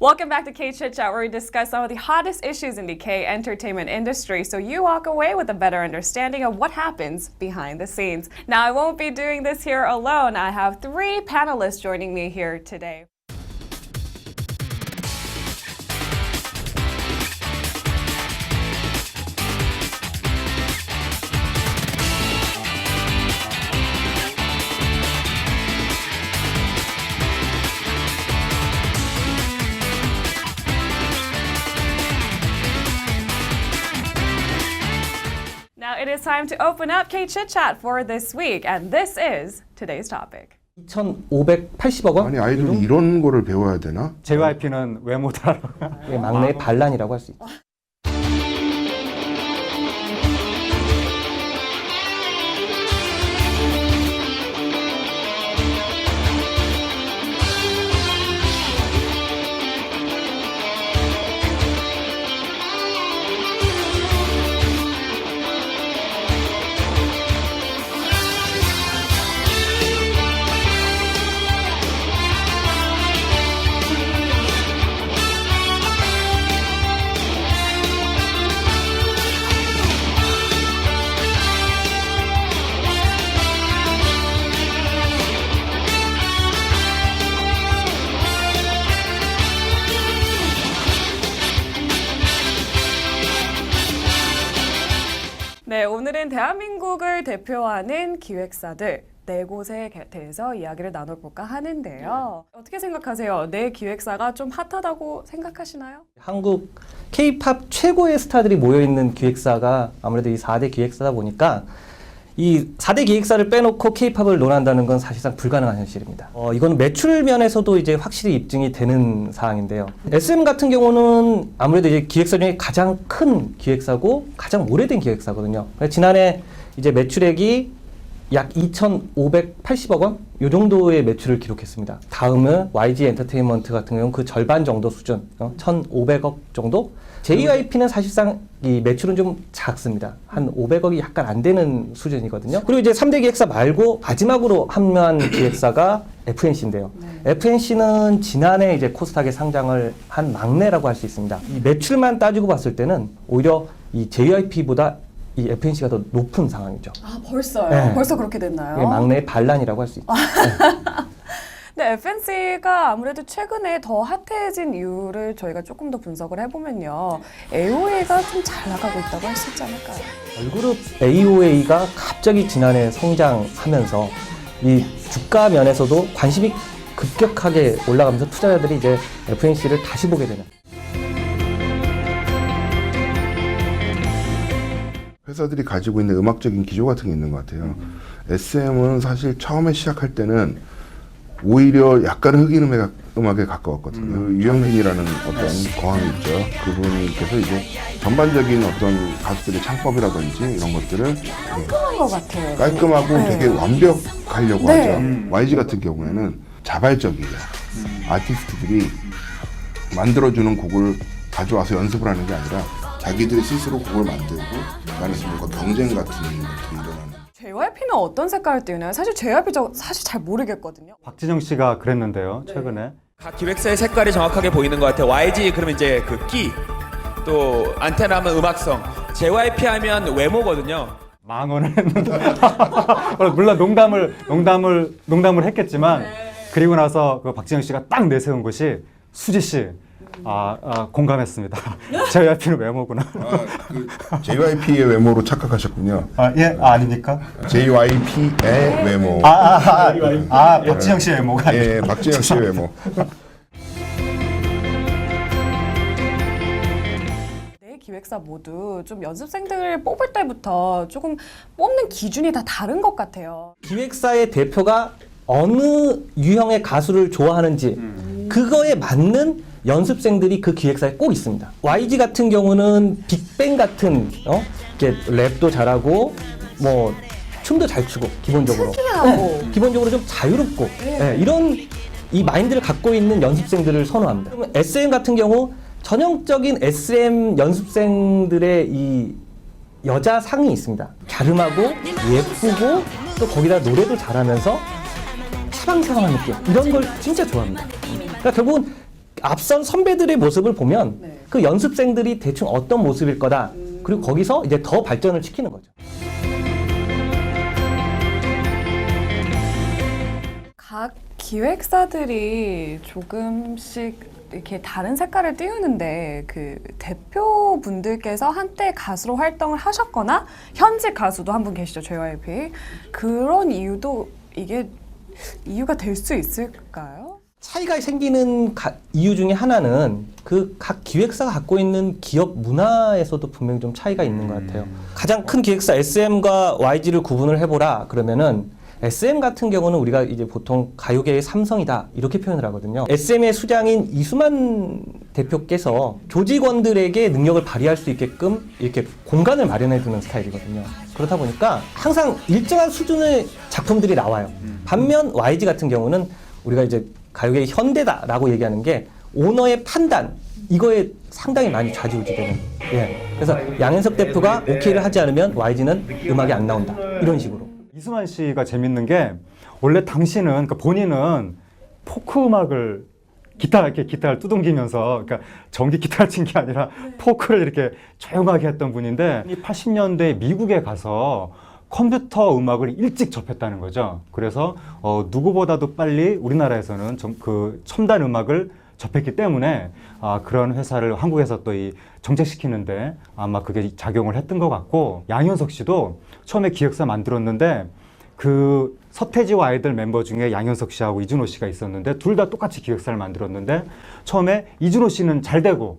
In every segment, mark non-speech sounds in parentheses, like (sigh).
Welcome back to K Chit Chat, where we discuss some of the hottest issues in the K entertainment industry so you walk away with a better understanding of what happens behind the scenes. Now, I won't be doing this here alone. I have three panelists joining me here today. Now, it is time to open up K Chit Chat for this week, and this is today's topic. 2,580억 원? 아니 아이돌이 이런 거를 배워야 되나? JYP는 외모다. 이게 막내의 반란이라고 할 수 있죠. 네, 대한민국을 대표하는 기획사들 네 곳에 게- 대해서 이야기를 나눠볼까 하는데요. 어떻게 생각하세요? 내 기획사가 좀 핫하다고 생각하시나요? 한국 K-팝 최고의 스타들이 모여 있는 기획사가 아무래도 이 4대 기획사다 보니까 이 4대 기획사를 빼놓고 K-팝을 논한다는 건 사실상 불가능한 현실입니다. 어, 이건 매출 면에서도 이제 확실히 입증이 되는 사항인데요. SM 같은 경우는 아무래도 이제 기획사 중에 가장 큰 기획사고 가장 오래된 기획사거든요. 지난해 이제 매출액이 약 2,580억 원? 요 정도의 매출을 기록했습니다. 다음은 YG 엔터테인먼트 같은 경우는 그 절반 정도 수준, 어? 1,500억 정도? JYP는 사실상 이 매출은 좀 작습니다. 한 500억이 약간 안 되는 수준이거든요. 그리고 이제 3대 기획사 말고 마지막으로 합류한 (coughs) 기획사가 FNC인데요. FNC는 지난해 이제 코스닥에 상장을 한 막내라고 할 수 있습니다. 이 매출만 따지고 봤을 때는 오히려 이 JYP보다 이 FNC가 더 높은 상황이죠. 아, 벌써요? 네. 벌써 그렇게 됐나요? 이게 막내의 반란이라고 할 수 있죠. 네, (laughs) FNC가 아무래도 최근에 더 핫해진 이유를 저희가 조금 더 분석을 해보면요. AOA가 좀 잘 나가고 있다고 할 수 있지 않을까요? 걸그룹 AOA가 갑자기 지난해 성장하면서 이 주가 면에서도 관심이 급격하게 올라가면서 투자자들이 이제 FNC를 다시 보게 되는. 회사들이 가지고 있는 음악적인 기조 같은 게 있는 것 같아요. SM은 사실 처음에 시작할 때는 오히려 약간 흑인 음악, 음악에 가까웠거든요. 그 유영진이라는 어떤 거항이 있죠. 그분께서 이제 전반적인 어떤 가수들의 창법이라든지 이런 것들을 네, 깔끔한 것 같아요. 깔끔하고 네. 되게 완벽하려고 네. 하죠. YG 같은 경우에는 자발적이에요. 아티스트들이 만들어주는 곡을 가져와서 연습을 하는 게 아니라 자기들이 스스로 곡을 만들고 안에서 뭔가 경쟁 같은 것들이 일어나는. JYP는 어떤 색깔을 띄우나요? 사실 JYP 저 사실 잘 모르겠거든요. 박진영 씨가 그랬는데요, 최근에. 각 기획사의 색깔이 정확하게 보이는 것 같아요. YG 그러면 이제 그 끼, 또 안테나 하면 음악성, JYP 하면 외모거든요. 망언을 했는데. (laughs) 물론 농담을, 농담을, 농담을 했겠지만, 그리고 나서 그 박진영 씨가 딱 내세운 것이 수지 씨. 아, 아 공감했습니다. (laughs) JYP는 외모구나. 아, 그 JYP의 외모로 착각하셨군요. 아, 예? 아, 아닙니까? JYP의 외모. 아, 아, 아, 아, 박진영 씨의 외모가 아니라. 예, 박진영 씨의 외모. (laughs) 네 기획사 모두 좀 연습생들을 뽑을 때부터 조금 뽑는 기준이 다 다른 것 같아요. 기획사의 대표가 어느 유형의 가수를 좋아하는지 그거에 맞는 연습생들이 그 기획사에 꼭 있습니다. YG 같은 경우는 빅뱅 같은 어? 이렇게 랩도 잘하고 뭐 춤도 잘 추고 기본적으로 특이하고. 기본적으로 좀 자유롭고 예, 이런 이 마인드를 갖고 있는 연습생들을 선호합니다. SM 같은 경우 전형적인 SM 연습생들의 이 여자 상이 있습니다. 갸름하고 예쁘고 또 거기다 노래도 잘하면서 사방사방한 느낌 이런 걸 진짜 좋아합니다. 그러니까 결국은 앞선 선배들의 모습을 보면 네. 그 연습생들이 대충 어떤 모습일 거다. 그리고 거기서 이제 더 발전을 시키는 거죠. 각 기획사들이 조금씩 이렇게 다른 색깔을 띄우는데 그 대표분들께서 한때 가수로 활동을 하셨거나 현직 가수도 한 분 계시죠 JYP 그런 이유도 이게 이유가 될 수 있을까요? 차이가 생기는 가- 이유 중에 하나는 그 각 기획사가 갖고 있는 기업 문화에서도 분명히 좀 차이가 있는 것 같아요. 가장 큰 기획사 SM과 YG를 구분을 해보라 그러면은 SM 같은 경우는 우리가 이제 보통 가요계의 삼성이다 이렇게 표현을 하거든요. SM의 수장인 이수만 대표께서 조직원들에게 능력을 발휘할 수 있게끔 이렇게 공간을 마련해 두는 스타일이거든요. 그렇다 보니까 항상 일정한 수준의 작품들이 나와요. 반면 YG 같은 경우는 우리가 이제 가요계의 현대다라고 얘기하는 게 오너의 판단 이거에 상당히 많이 좌지우지되는. 예. 그래서 양현석 대표가 오케이를 하지 않으면 YG는 음악이 안 나온다 이런 식으로. 이수만 씨가 재밌는 게 원래 당신은 그러니까 본인은 포크 음악을 기타 이렇게 기타를 두둥기면서 그러니까 전기 기타를 친 게 아니라 포크를 이렇게 조용하게 했던 분인데 이 80년대 미국에 가서 컴퓨터 음악을 일찍 접했다는 거죠. 그래서 어, 누구보다도 빨리 우리나라에서는 좀 그 첨단 음악을 접했기 때문에 아, 그런 회사를 한국에서 또 이 정책시키는데 아마 그게 작용을 했던 것 같고 양현석 씨도 처음에 기획사 만들었는데 그 서태지와 아이들 멤버 중에 양현석 씨하고 이준호 씨가 있었는데 둘 다 똑같이 기획사를 만들었는데 처음에 이준호 씨는 잘 되고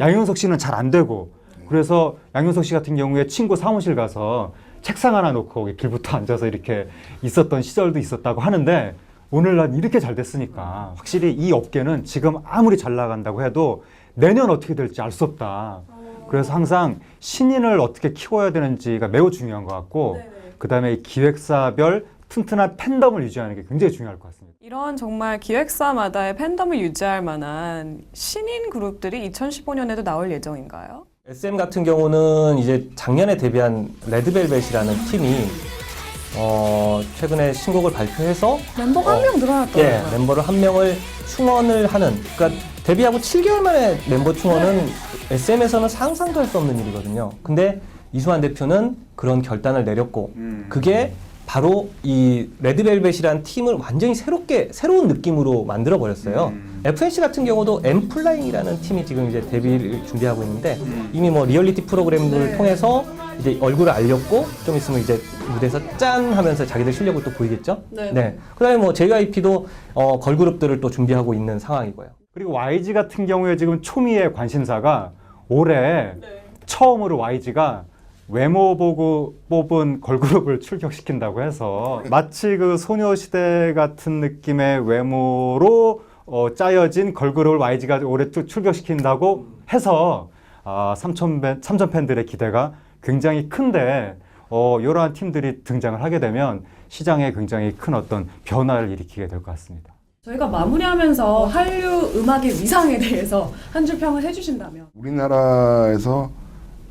양현석 씨는 잘 안 되고 그래서 양현석 씨 같은 경우에 친구 사무실 가서 책상 하나 놓고 거기 길부터 앉아서 이렇게 있었던 시절도 있었다고 하는데 오늘날 이렇게 잘 됐으니까 확실히 이 업계는 지금 아무리 잘 나간다고 해도 내년 어떻게 될지 알 수 없다. 그래서 항상 신인을 어떻게 키워야 되는지가 매우 중요한 것 같고 그 다음에 이 기획사별 튼튼한 팬덤을 유지하는 게 굉장히 중요할 것 같습니다. 이런 정말 기획사마다의 팬덤을 유지할 만한 신인 그룹들이 2015년에도 나올 예정인가요? SM 같은 경우는 이제 작년에 데뷔한 레드벨벳이라는 팀이 어, 최근에 신곡을 발표해서 멤버가 어, 한명 예, 늘어났더라고요. 멤버를 한 명을 충원을 하는 그러니까 데뷔하고 7개월 만에 멤버 충원은 SM에서는 상상도 할 수 없는 일이거든요. 근데 이수환 대표는 그런 결단을 내렸고 그게 바로 이 레드벨벳이라는 팀을 완전히 새롭게 새로운 느낌으로 만들어 버렸어요. FNC 같은 경우도 엠플라잉이라는 팀이 지금 이제 데뷔를 준비하고 있는데 이미 뭐 리얼리티 프로그램들을 네. 통해서 이제 얼굴을 알렸고 좀 있으면 이제 무대에서 짠 하면서 자기들 실력을 또 보이겠죠. 네. 그다음에 뭐 JYP도 어, 걸그룹들을 또 준비하고 있는 상황이고요. 그리고 YG 같은 경우에 지금 초미의 관심사가 올해 처음으로 YG가 외모 보고 뽑은 걸그룹을 출격시킨다고 해서 마치 그 소녀시대 같은 느낌의 외모로 어, 짜여진 걸그룹을 YG가 올해 출- 출격시킨다고 해서 아, 삼천, 팬, 삼천 팬들의 기대가 굉장히 큰데 어, 이러한 팀들이 등장을 하게 되면 시장에 굉장히 큰 어떤 변화를 일으키게 될 것 같습니다. 저희가 마무리하면서 한류 음악의 위상에 대해서 한 줄 평을 해주신다면 우리나라에서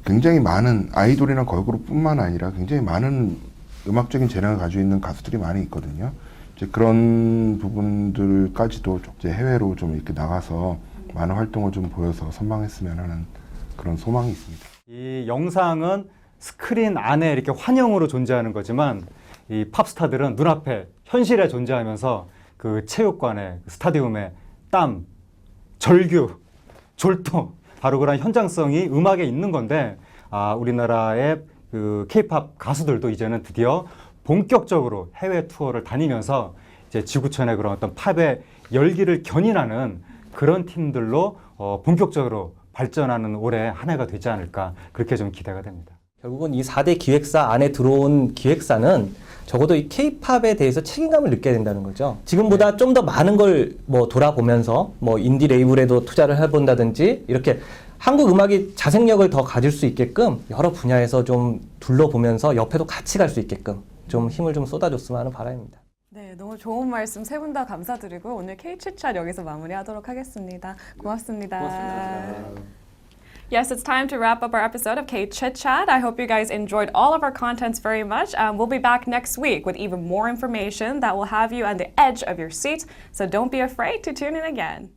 굉장히 많은 아이돌이나 걸그룹뿐만 아니라 굉장히 많은 음악적인 재능을 가지고 있는 가수들이 많이 있거든요. 이제 그런 부분들까지도 좀 이제 해외로 좀 이렇게 나가서 많은 활동을 좀 보여서 선방했으면 하는 그런 소망이 있습니다. 이 영상은 스크린 안에 이렇게 환영으로 존재하는 거지만 이 팝스타들은 눈앞에 현실에 존재하면서 그 체육관에 그 스타디움에 땀, 절규, 졸동 바로 그런 현장성이 음악에 있는 건데 아 우리나라의 그 케이팝 가수들도 이제는 드디어 본격적으로 해외 투어를 다니면서 이제 지구촌의 그런 어떤 팝의 열기를 견인하는 그런 팀들로 어 본격적으로 발전하는 올해 한 해가 되지 않을까 그렇게 좀 기대가 됩니다. 결국은 이 4대 기획사 안에 들어온 기획사는 적어도 이 케이팝에 대해서 책임감을 느껴야 된다는 거죠. 지금보다 좀더 많은 걸 뭐 돌아보면서 뭐 인디 레이블에도 투자를 해본다든지 이렇게 한국 음악이 자생력을 더 가질 수 있게끔 여러 분야에서 좀 둘러보면서 옆에도 같이 갈 수 있게끔 좀 힘을 좀 쏟아줬으면 하는 바람입니다. 네, 너무 좋은 말씀 세 분 다 감사드리고 오늘 K-챗 여기서 마무리하도록 하겠습니다. 고맙습니다. Yes, it's time to wrap up our episode of K Chit Chat. I hope you guys enjoyed all of our contents very much. Um, we'll be back next week with even more information that will have you on the edge of your seat. So don't be afraid to tune in again.